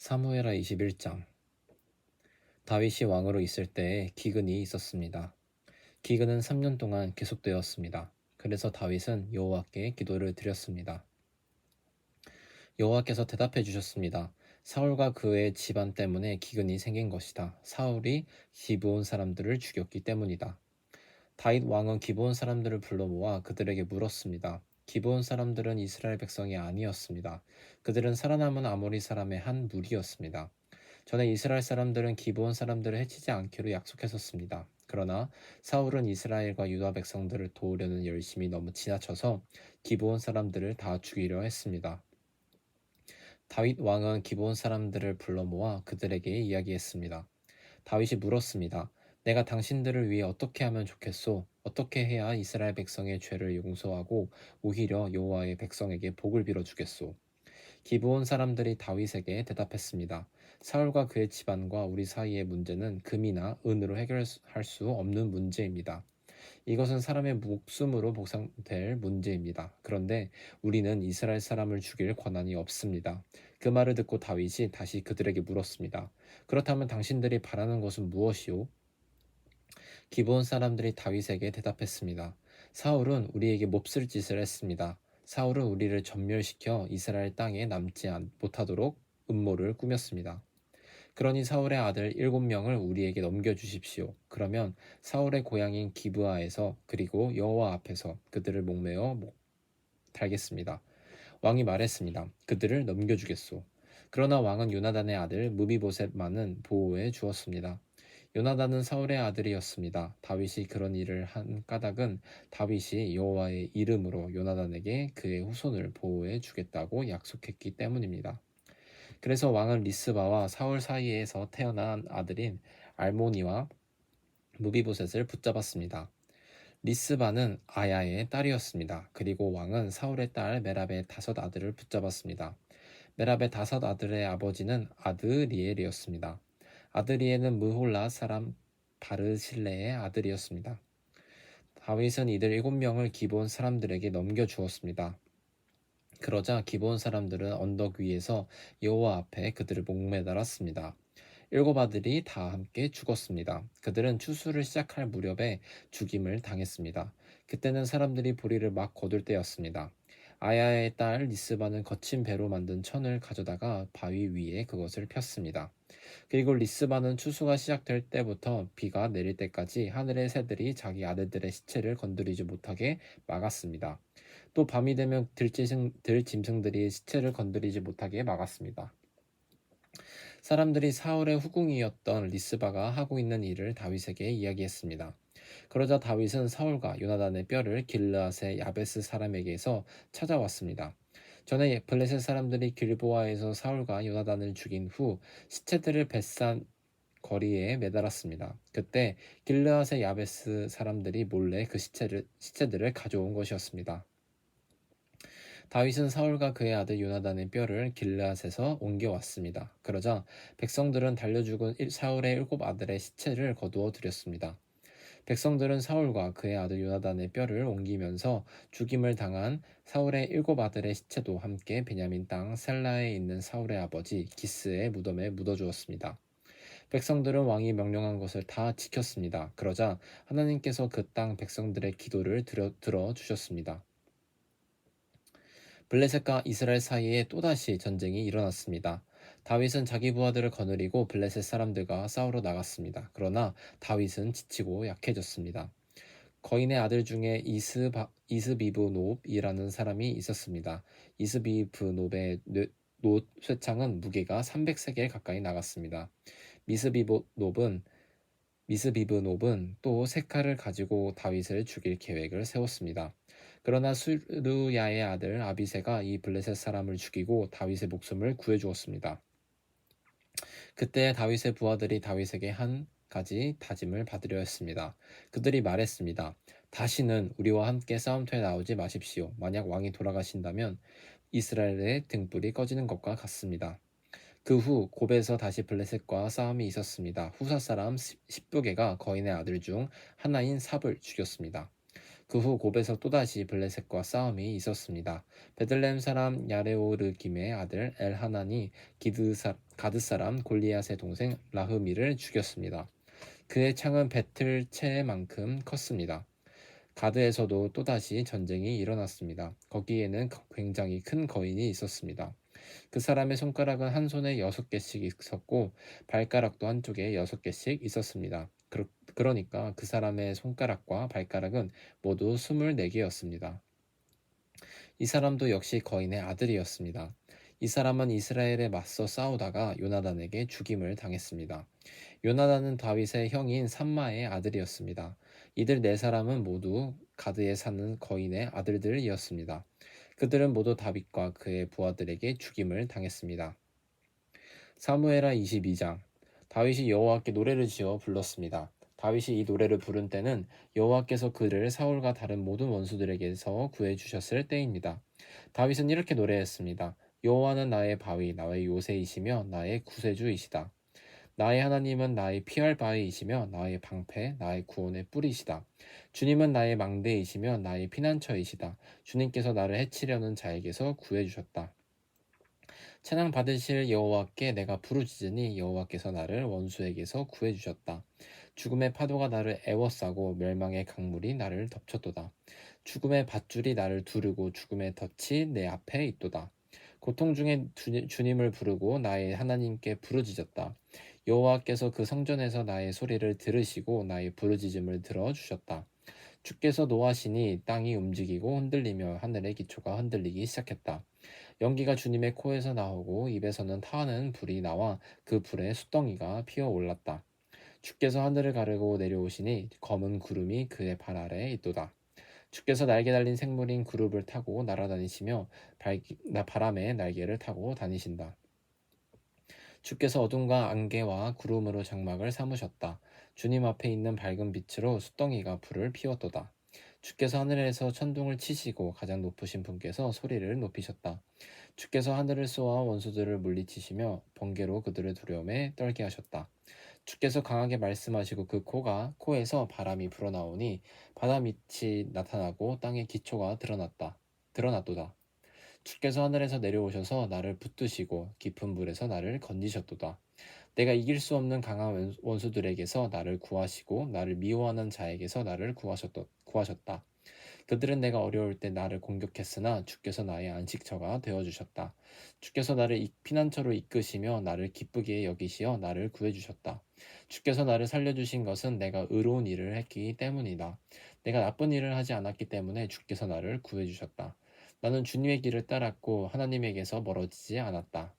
사무엘하 21장 다윗이 왕으로 있을 때에 기근이 있었습니다. 기근은 3년 동안 계속되었습니다. 그래서 다윗은 여호와께 기도를 드렸습니다. 여호와께서 대답해 주셨습니다. 사울과 그의 집안 때문에 기근이 생긴 것이다. 사울이 기브온 사람들을 죽였기 때문이다. 다윗 왕은 기브온 사람들을 불러 모아 그들에게 물었습니다. 기브온 사람들은 이스라엘 백성이 아니었습니다. 그들은 살아남은 아모리 사람의 한 무리였습니다. 전에 이스라엘 사람들은 기브온 사람들을 해치지 않기로 약속했었습니다. 그러나 사울은 이스라엘과 유다 백성들을 도우려는 열심이 너무 지나쳐서 기브온 사람들을 다 죽이려 했습니다. 다윗 왕은 기브온 사람들을 불러 모아 그들에게 이야기했습니다. 다윗이 물었습니다. 내가 당신들을 위해 어떻게 하면 좋겠소? 어떻게 해야 이스라엘 백성의 죄를 용서하고 오히려 여호와의 백성에게 복을 빌어 주겠소? 기브온 사람들이 다윗에게 대답했습니다. 사울과 그의 집안과 우리 사이의 문제는 금이나 은으로 해결할 수 없는 문제입니다. 이것은 사람의 목숨으로 보상될 문제입니다. 그런데 우리는 이스라엘 사람을 죽일 권한이 없습니다. 그 말을 듣고 다윗이 다시 그들에게 물었습니다. 그렇다면 당신들이 바라는 것은 무엇이오? 기브온 사람들이 다윗에게 대답했습니다. 사울은 우리에게 몹쓸 짓을 했습니다. 사울은 우리를 전멸시켜 이스라엘 땅에 남지 못하도록 음모를 꾸몄습니다. 그러니 사울의 아들 일곱 명을 우리에게 넘겨주십시오. 그러면 사울의 고향인 기브아에서 그리고 여호와 앞에서 그들을 목매어 달겠습니다. 왕이 말했습니다. 그들을 넘겨주겠소. 그러나 왕은 요나단의 아들 무비보셋만은 보호해 주었습니다. 요나단은 사울의 아들이었습니다. 다윗이 그런 일을 한 까닭은 다윗이 여호와의 이름으로 요나단에게 그의 후손을 보호해 주겠다고 약속했기 때문입니다. 그래서 왕은 리스바와 사울 사이에서 태어난 아들인 알모니와 무비보셋을 붙잡았습니다. 리스바는 아야의 딸이었습니다. 그리고 왕은 사울의 딸 메랍의 다섯 아들을 붙잡았습니다. 메랍의 다섯 아들의 아버지는 아드리엘이었습니다. 아드리엘은 무홀라 사람 바르실레의 아들이었습니다. 다윗은 이들 일곱 명을 기본 사람들에게 넘겨 주었습니다. 그러자 기본 사람들은 언덕 위에서 여호와 앞에 그들을 목매달았습니다. 일곱 아들이 다 함께 죽었습니다. 그들은 추수를 시작할 무렵에 죽임을 당했습니다. 그때는 사람들이 보리를 막 거둘 때였습니다. 아야의 딸 리스바는 거친 배로 만든 천을 가져다가 바위 위에 그것을 폈습니다. 그리고 리스바는 추수가 시작될 때부터 비가 내릴 때까지 하늘의 새들이 자기 아들들의 시체를 건드리지 못하게 막았습니다. 또 밤이 되면 들짐승, 들짐승들이 시체를 건드리지 못하게 막았습니다. 사람들이 사울의 후궁이었던 리스바가 하고 있는 일을 다윗에게 이야기했습니다. 그러자 다윗은 사울과 요나단의 뼈를 길르앗의 야베스 사람에게서 찾아왔습니다. 전에 블레셋 사람들이 길보아에서 사울과 요나단을 죽인 후 시체들을 뱃산 거리에 매달았습니다. 그때 길르앗의 야베스 사람들이 몰래 그 시체를, 시체들을 가져온 것이었습니다. 다윗은 사울과 그의 아들 요나단의 뼈를 길르앗에서 옮겨왔습니다. 그러자 백성들은 달려 죽은 사울의 일곱 아들의 시체를 거두어 드렸습니다. 백성들은 사울과 그의 아들 요나단의 뼈를 옮기면서 죽임을 당한 사울의 일곱 아들의 시체도 함께 베냐민 땅 셀라에 있는 사울의 아버지 기스의 무덤에 묻어주었습니다. 백성들은 왕이 명령한 것을 다 지켰습니다. 그러자 하나님께서 그 땅 백성들의 기도를 들어, 들어 주셨습니다. 블레셋과 이스라엘 사이에 또다시 전쟁이 일어났습니다. 다윗은 자기 부하들을 거느리고 블레셋 사람들과 싸우러 나갔습니다. 그러나 다윗은 지치고 약해졌습니다. 거인의 아들 중에 이스바, 이스비브 놉이라는 사람이 있었습니다. 이스비브 놉의 노 쇠창은 무게가 300세겔 가까이 나갔습니다. 미스비브 놉은 미스비브 놉은 또세 칼을 가지고 다윗을 죽일 계획을 세웠습니다. 그러나 수르야의 아들 아비세가 이 블레셋 사람을 죽이고 다윗의 목숨을 구해주었습니다. 그때 다윗의 부하들이 다윗에게 한 가지 다짐을 받으려 했습니다. 그들이 말했습니다. 다시는 우리와 함께 싸움터에 나오지 마십시오. 만약 왕이 돌아가신다면 이스라엘의 등불이 꺼지는 것과 같습니다. 그 후 고베에서 다시 블레셋과 싸움이 있었습니다. 후사 사람 십부개가 거인의 아들 중 하나인 삽을 죽였습니다. 그 후 곱에서 또다시 블레셋과 싸움이 있었습니다. 베들레헴 사람 야레오르김의 아들 엘하난이 가드 사람 골리앗의 동생 라흐미를 죽였습니다. 그의 창은 배틀 채만큼 컸습니다. 가드에서도 또다시 전쟁이 일어났습니다. 거기에는 굉장히 큰 거인이 있었습니다. 그 사람의 손가락은 한 손에 여섯 개씩 있었고 발가락도 한쪽에 여섯 개씩 있었습니다. 그러, 그러니까 그 사람의 손가락과 발가락은 모두 스물네 개였습니다. 이 사람도 역시 거인의 아들이었습니다. 이 사람은 이스라엘에 맞서 싸우다가 요나단에게 죽임을 당했습니다. 요나단은 다윗의 형인 삼마의 아들이었습니다. 이들 네 사람은 모두 가드에 사는 거인의 아들들이었습니다. 그들은 모두 다윗과 그의 부하들에게 죽임을 당했습니다. 사무에라 22장 다윗이 여호와께 노래를 지어 불렀습니다. 다윗이 이 노래를 부른 때는 여호와께서 그를 사울과 다른 모든 원수들에게서 구해 주셨을 때입니다. 다윗은 이렇게 노래했습니다. 여호와는 나의 바위, 나의 요새이시며 나의 구세주이시다. 나의 하나님은 나의 피할 바위이시며 나의 방패, 나의 구원의 뿌리시다. 주님은 나의 망대이시며 나의 피난처이시다. 주님께서 나를 해치려는 자에게서 구해 주셨다. 찬양 받으실 여호와께 내가 부르짖으니 여호와께서 나를 원수에게서 구해 주셨다. 죽음의 파도가 나를 애워싸고 멸망의 강물이 나를 덮쳤도다. 죽음의 밧줄이 나를 두르고 죽음의 덫이 내 앞에 있도다. 고통 중에 주님을 부르고 나의 하나님께 부르짖었다. 여호와께서 그 성전에서 나의 소리를 들으시고 나의 부르짖음을 들어 주셨다. 주께서 노하시니 땅이 움직이고 흔들리며 하늘의 기초가 흔들리기 시작했다. 연기가 주님의 코에서 나오고 입에서는 타는 불이 나와 그 불에 수덩이가 피어 올랐다. 주께서 하늘을 가르고 내려오시니 검은 구름이 그의 발 아래에 있도다. 주께서 날개 달린 생물인 그룹을 타고 날아다니시며 바람에 날개를 타고 다니신다. 주께서 어둠과 안개와 구름으로 장막을 삼으셨다. 주님 앞에 있는 밝은 빛으로 숫덩이가 불을 피웠도다. 주께서 하늘에서 천둥을 치시고 가장 높으신 분께서 소리를 높이셨다. 주께서 하늘을 쏘아 원수들을 물리치시며 번개로 그들을 두려움에 떨게 하셨다. 주께서 강하게 말씀하시고 그 코가 코에서 바람이 불어나오니 바다 밑이 나타나고 땅의 기초가 드러났다. 드러났도다. 주께서 하늘에서 내려오셔서 나를 붙드시고 깊은 물에서 나를 건지셨도다. 내가 이길 수 없는 강한 원수들에게서 나를 구하시고 나를 미워하는 자에게서 나를 구하셨다. 그들은 내가 어려울 때 나를 공격했으나 주께서 나의 안식처가 되어 주셨다. 주께서 나를 피난처로 이끄시며 나를 기쁘게 여기시어 나를 구해 주셨다. 주께서 나를 살려 주신 것은 내가 의로운 일을 했기 때문이다. 내가 나쁜 일을 하지 않았기 때문에 주께서 나를 구해 주셨다. 나는 주님의 길을 따랐고 하나님에게서 멀어지지 않았다.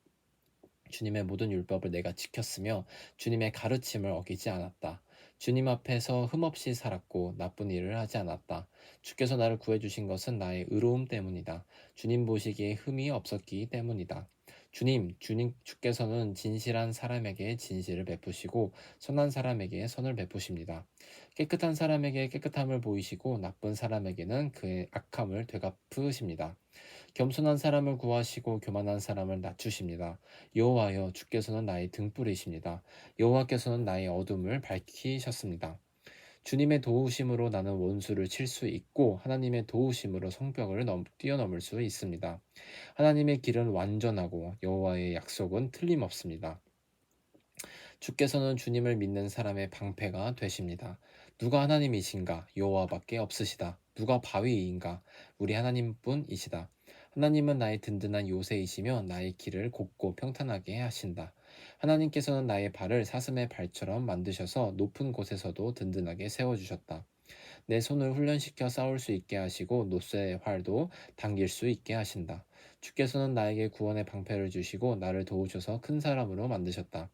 주님의 모든 율법을 내가 지켰으며 주님의 가르침을 어기지 않았다. 주님 앞에서 흠없이 살았고 나쁜 일을 하지 않았다. 주께서 나를 구해주신 것은 나의 의로움 때문이다. 주님 보시기에 흠이 없었기 때문이다. 주님, 주님, 주께서는 진실한 사람에게 진실을 베푸시고 선한 사람에게 선을 베푸십니다. 깨끗한 사람에게 깨끗함을 보이시고 나쁜 사람에게는 그의 악함을 되갚으십니다. 겸손한 사람을 구하시고 교만한 사람을 낮추십니다. 여호와여, 주께서는 나의 등불이십니다. 여호와께서는 나의 어둠을 밝히셨습니다. 주님의 도우심으로 나는 원수를 칠 수 있고 하나님의 도우심으로 성벽을 넘, 뛰어넘을 수 있습니다. 하나님의 길은 완전하고 여호와의 약속은 틀림없습니다. 주께서는 주님을 믿는 사람의 방패가 되십니다. 누가 하나님이신가? 여호와밖에 없으시다. 누가 바위인가? 우리 하나님뿐이시다. 하나님은 나의 든든한 요새이시며 나의 길을 곱고 평탄하게 하신다. 하나님께서는 나의 발을 사슴의 발처럼 만드셔서 높은 곳에서도 든든하게 세워주셨다. 내 손을 훈련시켜 싸울 수 있게 하시고 노쇠의 활도 당길 수 있게 하신다. 주께서는 나에게 구원의 방패를 주시고 나를 도우셔서 큰 사람으로 만드셨다.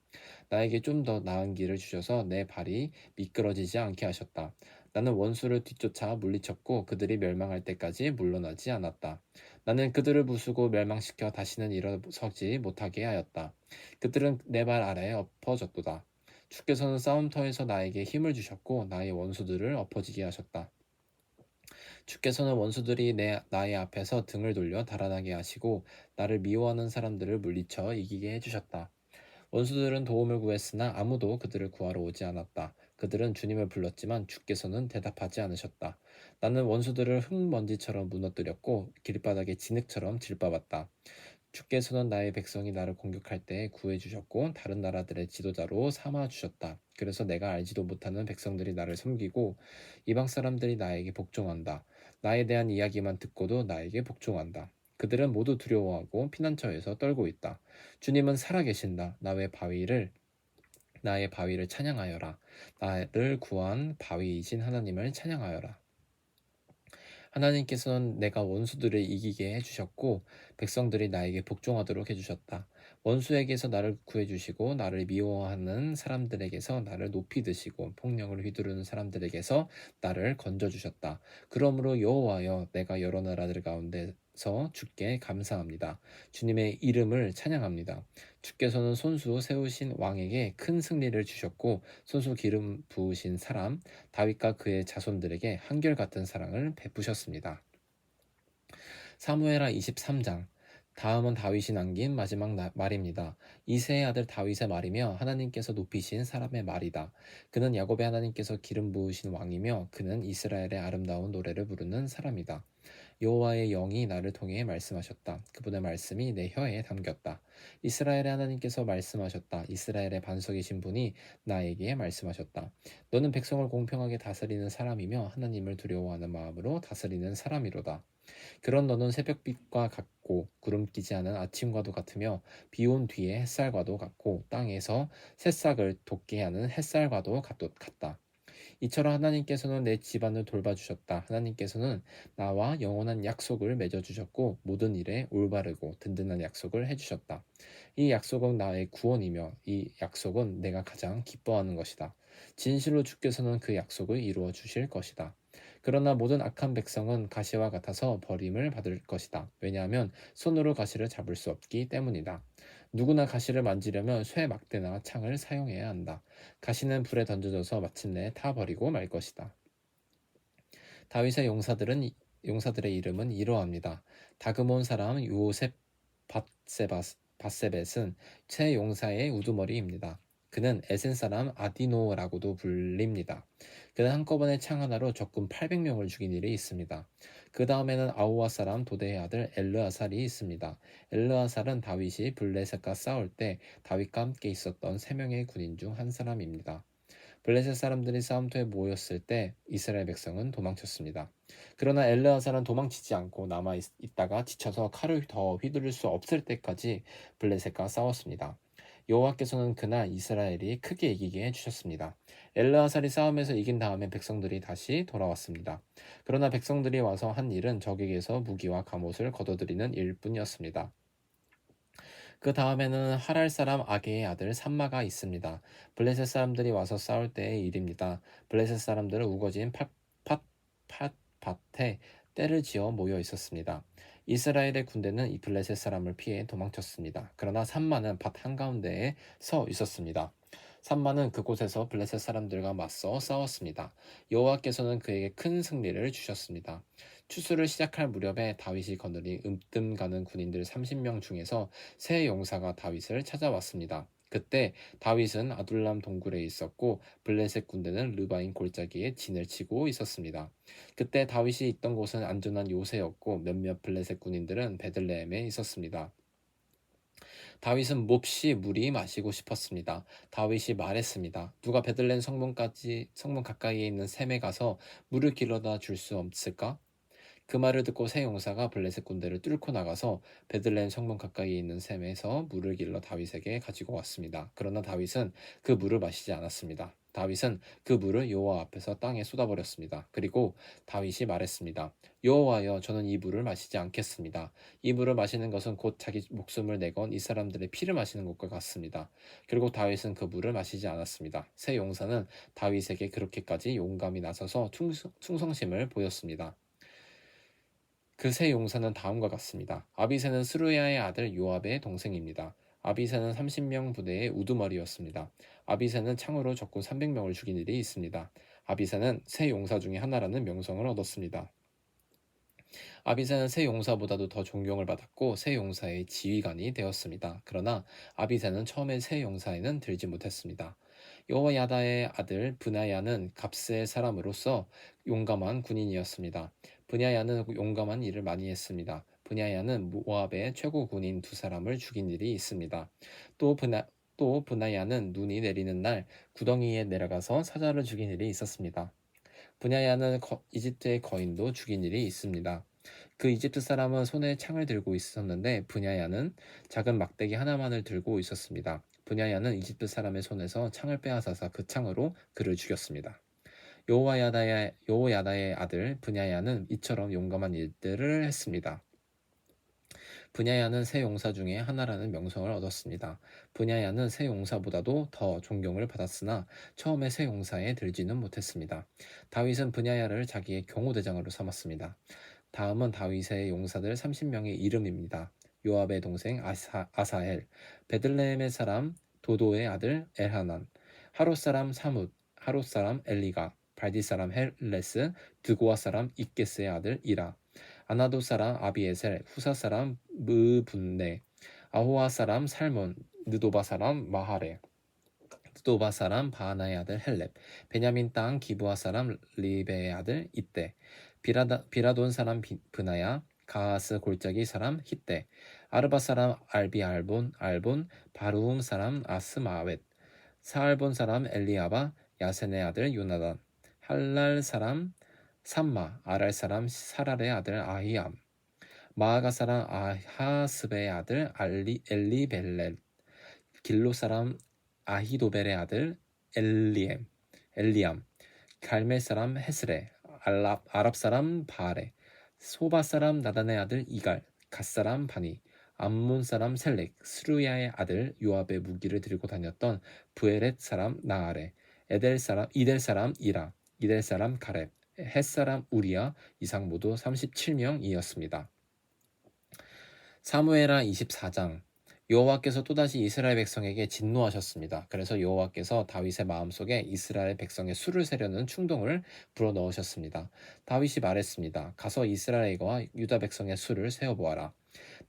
나에게 좀 더 나은 길을 주셔서 내 발이 미끄러지지 않게 하셨다. 나는 원수를 뒤쫓아 물리쳤고 그들이 멸망할 때까지 물러나지 않았다. 나는 그들을 부수고 멸망시켜 다시는 일어서지 못하게 하였다. 그들은 내 발 아래에 엎어졌도다. 주께서는 싸움터에서 나에게 힘을 주셨고 나의 원수들을 엎어지게 하셨다. 주께서는 원수들이 내, 나의 앞에서 등을 돌려 달아나게 하시고 나를 미워하는 사람들을 물리쳐 이기게 해주셨다. 원수들은 도움을 구했으나 아무도 그들을 구하러 오지 않았다. 그들은 주님을 불렀지만 주께서는 대답하지 않으셨다. 나는 원수들을 흙먼지처럼 무너뜨렸고 길바닥에 진흙처럼 질밟았다. 주께서는 나의 백성이 나를 공격할 때 구해 주셨고 다른 나라들의 지도자로 삼아 주셨다. 그래서 내가 알지도 못하는 백성들이 나를 섬기고 이방 사람들이 나에게 복종한다. 나에 대한 이야기만 듣고도 나에게 복종한다. 그들은 모두 두려워하고 피난처에서 떨고 있다. 주님은 살아계신다. 나의 바위를 나의 바위를 찬양하여라. 나를 구한 바위이신 하나님을 찬양하여라. 하나님께서는 내가 원수들을 이기게 해주셨고 백성들이 나에게 복종하도록 해주셨다. 원수에게서 나를 구해주시고 나를 미워하는 사람들에게서 나를 높이 드시고 폭력을 휘두르는 사람들에게서 나를 건져주셨다. 그러므로 여호와여 내가 여러 나라들 가운데 서 주께 감사합니다. 주님의 이름을 찬양합니다. 주께서는 손수 세우신 왕에게 큰 승리를 주셨고 손수 기름 부으신 사람 다윗과 그의 자손들에게 한결같은 사랑을 베푸셨습니다. 사무엘하 23장 다음은 다윗이 남긴 마지막 말입니다. 이세의 아들 다윗의 말이며 하나님께서 높이신 사람의 말이다. 그는 야곱의 하나님께서 기름 부으신 왕이며 그는 이스라엘의 아름다운 노래를 부르는 사람이다. 여호와의 영이 나를 통해 말씀하셨다. 그분의 말씀이 내 혀에 담겼다. 이스라엘의 하나님께서 말씀하셨다. 이스라엘의 반석이신 분이 나에게 말씀하셨다. 너는 백성을 공평하게 다스리는 사람이며 하나님을 두려워하는 마음으로 다스리는 사람이로다. 그런 너는 새벽빛과 같고 구름 끼지 않은 아침과도 같으며 비온 뒤에 햇살과도 같고 땅에서 새싹을 돋게 하는 햇살과도 같다. 이처럼 하나님께서는 내 집안을 돌봐주셨다. 하나님께서는 나와 영원한 약속을 맺어주셨고 모든 일에 올바르고 든든한 약속을 해주셨다. 이 약속은 나의 구원이며 이 약속은 내가 가장 기뻐하는 것이다. 진실로 주께서는 그 약속을 이루어 주실 것이다. 그러나 모든 악한 백성은 가시와 같아서 버림을 받을 것이다. 왜냐하면 손으로 가시를 잡을 수 없기 때문이다. 누구나 가시를 만지려면 쇠 막대나 창을 사용해야 한다. 가시는 불에 던져져서 마침내 타버리고 말 것이다. 다윗의 용사들은 용사들의 이름은 이러합니다. 다그몬 사람 요셉 바세벳은 최 용사의 우두머리입니다. 그는 에센 사람 아디노라고도 불립니다. 그는 한꺼번에 창 하나로 적군 800명을 죽인 일이 있습니다. 그 다음에는 아우아 사람 도대의 아들 엘르아살이 있습니다. 엘르아살은 다윗이 블레셋과 싸울 때 다윗과 함께 있었던 3명의 군인 중 한 사람입니다. 블레셋 사람들이 싸움터에 모였을 때 이스라엘 백성은 도망쳤습니다. 그러나 엘르아살은 도망치지 않고 남아 있다가 지쳐서 칼을 더 휘두를 수 없을 때까지 블레셋과 싸웠습니다. 여호와께서는 그날 이스라엘이 크게 이기게 해주셨습니다. 엘르아살이 싸움에서 이긴 다음에 백성들이 다시 돌아왔습니다. 그러나 백성들이 와서 한 일은 적에게서 무기와 갑옷을 거둬들이는 일뿐이었습니다. 그 다음에는 하랄 사람 아게의 아들 삼마가 있습니다. 블레셋 사람들이 와서 싸울 때의 일입니다. 블레셋 사람들은 우거진 팥, 밭에 떼를 지어 모여 있었습니다. 이스라엘의 군대는 이 블레셋 사람을 피해 도망쳤습니다. 그러나 산마는 밭 한가운데에 서 있었습니다. 산마는 그곳에서 블레셋 사람들과 맞서 싸웠습니다. 여호와께서는 그에게 큰 승리를 주셨습니다. 추수를 시작할 무렵에 다윗이 거느린 음뜸 가는 군인들 30명 중에서 세 용사가 다윗을 찾아왔습니다. 그때 다윗은 아둘람 동굴에 있었고 블레셋 군대는 르바인 골짜기에 진을 치고 있었습니다. 그때 다윗이 있던 곳은 안전한 요새였고 몇몇 블레셋 군인들은 베들레헴에 있었습니다. 다윗은 몹시 물이 마시고 싶었습니다. 다윗이 말했습니다. 누가 베들레헴 성문까지 성문 가까이에 있는 샘에 가서 물을 길러다 줄 수 없을까? 그 말을 듣고 새 용사가 블레셋 군대를 뚫고 나가서 베들레헴 성문 가까이에 있는 샘에서 물을 길러 다윗에게 가지고 왔습니다. 그러나 다윗은 그 물을 마시지 않았습니다. 다윗은 그 물을 여호와 앞에서 땅에 쏟아버렸습니다. 그리고 다윗이 말했습니다. 여호와여 저는 이 물을 마시지 않겠습니다. 이 물을 마시는 것은 곧 자기 목숨을 내건 이 사람들의 피를 마시는 것과 같습니다. 결국 다윗은 그 물을 마시지 않았습니다. 새 용사는 다윗에게 그렇게까지 용감히 나서서 충성심을 보였습니다. 그 세 용사는 다음과 같습니다. 아비세는 스루야의 아들 요압의 동생입니다. 아비세는 30명 부대의 우두머리였습니다. 아비세는 창으로 적군 300명을 죽인 일이 있습니다. 아비세는 세 용사 중의 하나라는 명성을 얻었습니다. 아비새는 새 용사보다도 더 존경을 받았고 새 용사의 지휘관이 되었습니다. 그러나 아비새는 처음에 새 용사에는 들지 못했습니다. 여호야다의 아들 브나야는 갑스의 사람으로서 용감한 군인이었습니다. 브냐야는 용감한 일을 많이 했습니다. 브냐야는 모압의 최고 군인 두 사람을 죽인 일이 있습니다. 또 브나 또 브나야는 눈이 내리는 날 구덩이에 내려가서 사자를 죽인 일이 있었습니다. 거, 이집트의 거인도 죽인 일이 있습니다. 그 이집트 사람은 손에 창을 들고 있었는데 브냐야는 작은 막대기 하나만을 들고 있었습니다. 브냐야는 이집트 사람의 손에서 창을 빼앗아서 그 창으로 그를 죽였습니다. 여호야다의 여호야다의 아들 브냐야는 이처럼 용감한 일들을 했습니다. 분야야는 새 용사 중에 하나라는 명성을 얻었습니다. 분야야는 새 용사보다도 더 존경을 받았으나 처음에 새 용사에 들지는 못했습니다. 다윗은 분야야를 자기의 경호대장으로 삼았습니다. 다음은 다윗의 용사들 30명의 이름입니다. 요압의 동생 아사, 아사헬, 베들레헴의 사람 도도의 아들 엘하난, 하롯 사람 사뭇, 하롯 사람 엘리가, 발디 사람 헬레스, 드고아 사람 이게스의 아들 이라, 아나도 사람 아비에셀, 후사 사람 무분네, 아호아 사람 살몬, 느도바 사람 마하레, 느도바 사람 바하나의 아들 헬렙, 베냐민 땅 기부아 사람 리베의 아들 이때, 비라다, 비라돈 사람 비, 브나야, 가하스 골짜기 사람 히때, 아르바 사람 알비 알본 알본, 바루움 사람 아스마웻, 사알본 사람 엘리아바, 야센의 아들 요나단, 할랄 사람 삼마, 아랄 사람 사랄의 아들 아히암, 마아가 사람 아하스베의 아들 알리, 엘리벨렛, 길로 사람 아히도벨의 아들 엘리엠, 엘리암, 갈멜 사람 헤스레, 알랍, 아랍 사람 바레, 소바 사람 나단의 아들 이갈, 갓 사람 바니, 암몬 사람 셀렉, 스루야의 아들 요압의 무기를 들고 다녔던 부에렛 사람 나아레, 에델 사람 이델 사람 이라, 이델 사람 가렙, 햇사람 우리야 이상 모두 37명이었습니다. 사무에라 24장 여호와께서 또다시 이스라엘 백성에게 진노하셨습니다. 그래서 여호와께서 다윗의 마음속에 이스라엘 백성의 수를 세려는 충동을 불어넣으셨습니다. 다윗이 말했습니다. 가서 이스라엘과 유다 백성의 수를 세어보아라.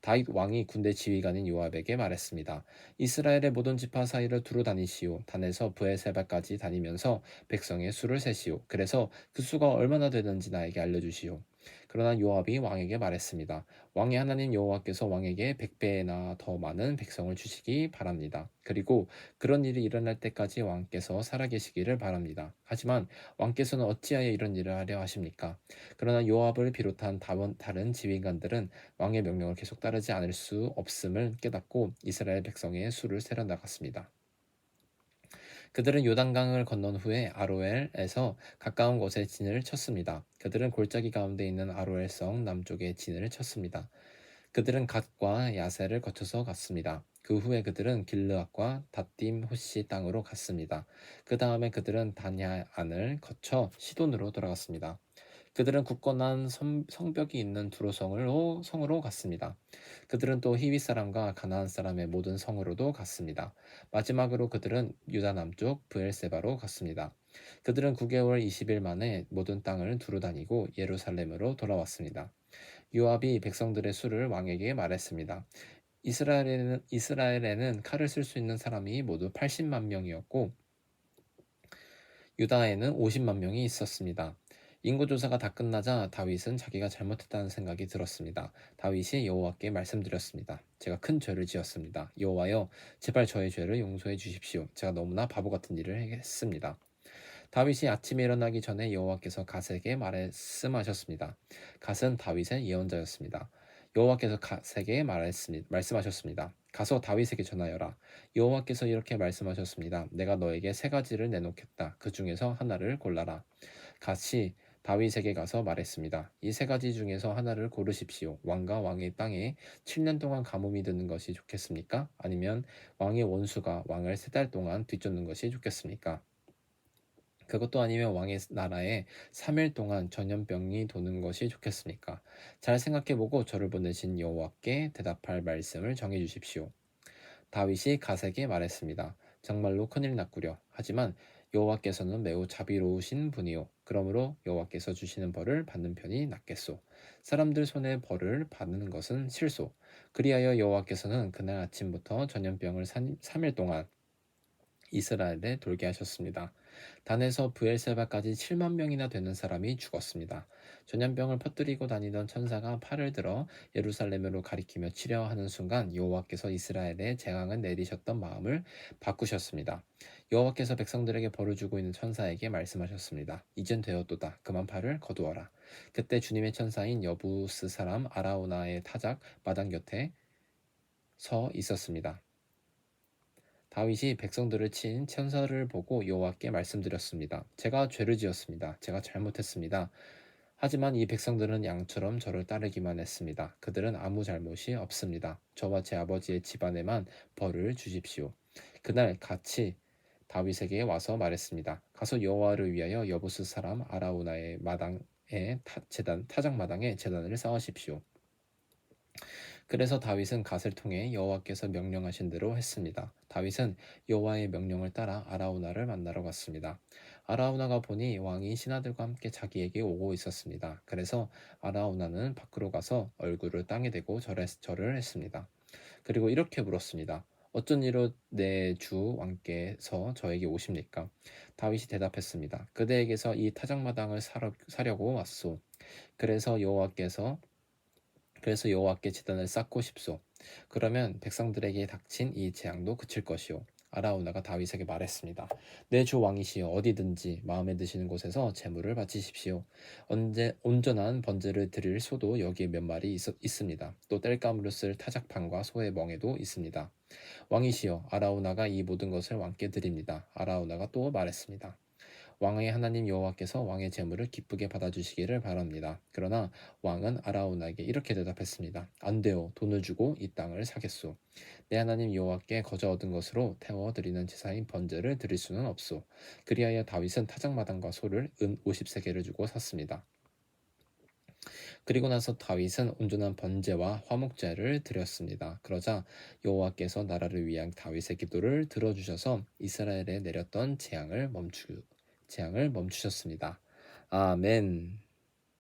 다윗 왕이 군대 지휘관인 요압에게 말했습니다. 이스라엘의 모든 지파 사이를 두루 다니시오. 단에서 부에세바까지 다니면서 백성의 수를 세시오. 그래서 그 수가 얼마나 되는지 나에게 알려주시오. 그러나 요압이 왕에게 말했습니다. 왕의 하나님 여호와께서 왕에게 백배나 더 많은 백성을 주시기 바랍니다. 그리고 그런 일이 일어날 때까지 왕께서 살아계시기를 바랍니다. 하지만 왕께서는 어찌하여 이런 일을 하려 하십니까? 그러나 요압을 비롯한 다른 지휘관들은 왕의 명령을 계속 따르지 않을 수 없음을 깨닫고 이스라엘 백성의 수를 세려 나갔습니다. 그들은 요단강을 건넌 후에 아로엘에서 가까운 곳에 진을 쳤습니다. 그들은 골짜기 가운데 있는 아로엘성 남쪽에 진을 쳤습니다. 그들은 갓과 야세를 거쳐서 갔습니다. 그 후에 그들은 길르앗과 다딤 호시 땅으로 갔습니다. 그 다음에 그들은 다냐안을 거쳐 시돈으로 돌아갔습니다. 그들은 굳건한 성 벽이 있는 두로성으로 성으로 갔습니다. 그들은 또 히위 사람과 가나안 사람의 모든 성으로도 갔습니다. 마지막으로 그들은 유다 남쪽 브엘세바로 갔습니다. 그들은 9개월 20일 만에 모든 땅을 두루 다니고 예루살렘으로 돌아왔습니다. 요압이 백성들의 수를 왕에게 말했습니다. 이스라엘에는, 이스라엘에는 칼을 쓸 수 있는 사람이 모두 80만 명이었고 유다에는 50만 명이 있었습니다. 인구조사가 다 끝나자 다윗은 자기가 잘못했다는 생각이 들었습니다. 다윗이 여호와께 말씀드렸습니다. 제가 큰 죄를 지었습니다. 여호와여, 제발 저의 죄를 용서해 주십시오. 제가 너무나 바보 같은 일을 했습니다. 다윗이 아침에 일어나기 전에 여호와께서 갓에게 말씀하셨습니다. 갓은 다윗의 예언자였습니다. 여호와께서 갓에게 말씀하셨습니다. 가서 다윗에게 전하여라. 여호와께서 이렇게 말씀하셨습니다. 내가 너에게 세 가지를 내놓겠다. 그 중에서 하나를 골라라. 갓이 다윗에게 가서 말했습니다. 이 세 가지 중에서 하나를 고르십시오. 왕과 왕의 땅에 7년 동안 가뭄이 드는 것이 좋겠습니까? 아니면 왕의 원수가 왕을 세 달 동안 뒤쫓는 것이 좋겠습니까? 그것도 아니면 왕의 나라에 3일 동안 전염병이 도는 것이 좋겠습니까? 잘 생각해보고 저를 보내신 여호와께 대답할 말씀을 정해 주십시오. 다윗이 가세게 말했습니다. 정말로 큰일 났구려. 하지만 여호와께서는 매우 자비로우신 분이요 그러므로 여호와께서 주시는 벌을 받는 편이 낫겠소 사람들 손에 벌을 받는 것은 실소 그리하여 여호와께서는 그날 아침부터 전염병을 3일 동안 이스라엘에 돌게 하셨습니다. 단에서 부엘세바까지 7만 명이나 되는 사람이 죽었습니다. 전염병을 퍼뜨리고 다니던 천사가 팔을 들어 예루살렘으로 가리키며 치려하는 순간 여호와께서 이스라엘에 재앙을 내리셨던 마음을 바꾸셨습니다. 여호와께서 백성들에게 벌을 주고 있는 천사에게 말씀하셨습니다. 이젠 되었도다. 그만 팔을 거두어라. 그때 주님의 천사인 여부스 사람 아라우나의 타작 마당 곁에 서 있었습니다. 다윗이 백성들을 친 천사를 보고 여호와께 말씀드렸습니다. 제가 죄를 지었습니다. 제가 잘못했습니다. 하지만 이 백성들은 양처럼 저를 따르기만 했습니다. 그들은 아무 잘못이 없습니다. 저와 제 아버지의 집안에만 벌을 주십시오. 그날 같이 다윗에게 와서 말했습니다. 가서 여호와를 위하여 여부스 사람 아라우나의 마당에 타, 재단 타작 마당에 재단을 쌓으십시오. 그래서 다윗은 갓을 통해 여호와께서 명령하신 대로 했습니다. 다윗은 여호와의 명령을 따라 아라우나를 만나러 갔습니다. 아라우나가 보니 왕이 신하들과 함께 자기에게 오고 있었습니다. 그래서 아라우나는 밖으로 가서 얼굴을 땅에 대고 절을 했습니다. 그리고 이렇게 물었습니다. 어쩐 일로 내 주 왕께서 저에게 오십니까? 다윗이 대답했습니다. 그대에게서 이 타작마당을 사려, 사려고 왔소. 그래서 여호와께서 그래서 여호와께 제단을 쌓고 싶소. 그러면 백성들에게 닥친 이 재앙도 그칠 것이요. 아라우나가 다윗에게 말했습니다. 내 주 왕이시여 어디든지 마음에 드시는 곳에서 재물을 바치십시오. 언제 온전한 번제를 드릴 소도 여기에 몇 마리 있, 있습니다. 또 땔감으로 쓸 타작판과 소의 멍에도 있습니다. 왕이시여 아라우나가 이 모든 것을 왕께 드립니다. 아라우나가 또 말했습니다. 왕의 하나님 여호와께서 왕의 재물을 기쁘게 받아주시기를 바랍니다. 그러나 왕은 아라운에게 이렇게 대답했습니다. 안 돼요. 돈을 주고 이 땅을 사겠소. 내 하나님 여호와께 거저 얻은 것으로 태워 드리는 제사인 번제를 드릴 수는 없소. 그리하여 다윗은 타작마당과 소를 은 50세계를 주고 샀습니다. 그리고 나서 다윗은 온전한 번제와 화목제를 드렸습니다. 그러자 여호와께서 나라를 위한 다윗의 기도를 들어주셔서 이스라엘에 내렸던 재앙을 멈추 재앙을 멈추셨습니다. 아멘.